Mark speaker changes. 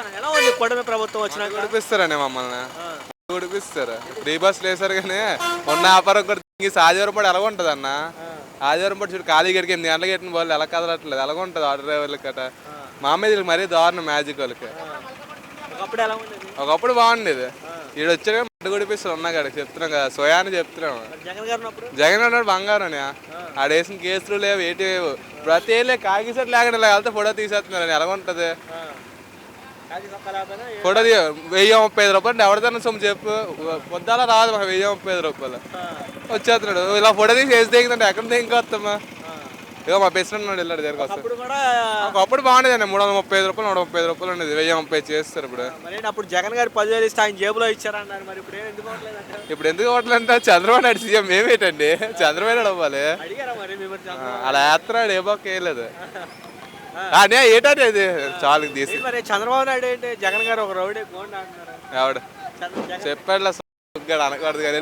Speaker 1: అన్న. ఎలా ఉంది? కూటమి ప్రభుత్వం వచ్చినాక
Speaker 2: ఉడిపిస్తారండి మమ్మల్ని. ఫ్రీ కానీ ఉన్న వ్యాపారం కూడా ఆదివారం పాటు ఎలా ఉంటుంది అన్న. ఆదివారం పాటు చూడు ఖాళీ గడికి ఎనిమిది గంటలకు ఎట్టిన వాళ్ళు ఎలా కదలట్లేదు. ఎలా ఉంటుంది ఆటో డ్రైవర్లకి కట మా మీద మరీ దారుణం మ్యాజిక్ వాళ్ళకి.
Speaker 1: ఒకప్పుడు
Speaker 2: బాగుండేది. ఈడు వచ్చాక మట్టి గుడిపిస్తారు ఉన్నా కాడ చెప్తున్నాం కదా సోయా అని చెప్తున్నాం
Speaker 1: జగన్
Speaker 2: అన్నాడు బంగారం ఆడేసిన కేసులు లేవు ఏటి లేవు. ప్రతి ఏళ్ళే కాగిసెట్ లేకుండా వెళ్తే ఫోటో తీసేస్తున్నారు ఎలా ఉంటుంది. ఫోటో తీ వెయ్యి ముప్పై ఐదు రూపాయలు ఎవరిదన్నా సొమ్ము చెప్పు. పొద్దాల రాదు మాకు వెయ్యి ముప్పై ఐదు రూపాయలు. వచ్చేస్తున్నాడు. ఇలా ఫోటో తీసి వేసి దిగుతుంటే ఎక్కడ దిగుకొస్తామా ఇక మా బెస్ట్ ఉన్నాడు వెళ్ళాడు దగ్గర వస్తాడు.
Speaker 1: అప్పుడు
Speaker 2: ఒకప్పుడు బాగుండేదండి మూడు వందల ముప్పై ఐదు రూపాయలు నూట ముప్పై ఐదు రూపాయలు ఉండేది. వెయ్యి ముప్పై చేస్తారు ఇప్పుడు.
Speaker 1: అప్పుడు జగన్ గారు పదివేలు ఇస్తే ఆయన జేబులో ఇచ్చారన్నారు. మరి ఇప్పుడు ఎందుకు?
Speaker 2: ఇప్పుడు ఓట్లంటే చంద్రబాబు నాయుడు సీఎం మేమేటండి. చంద్రబాబు నాయుడు అవ్వాలి? అలా వేస్తున్నాడు ఏ బాక్ వేయలేదు అనే ఇది? చాలు తీసి.
Speaker 1: మరి చంద్రబాబు నాయుడు ఏంటి? జగన్ గారు ఒక రౌడీ గోండా అంటున్నారు?
Speaker 2: ఆవిడ చెప్పాడు అనకూడదు కానీ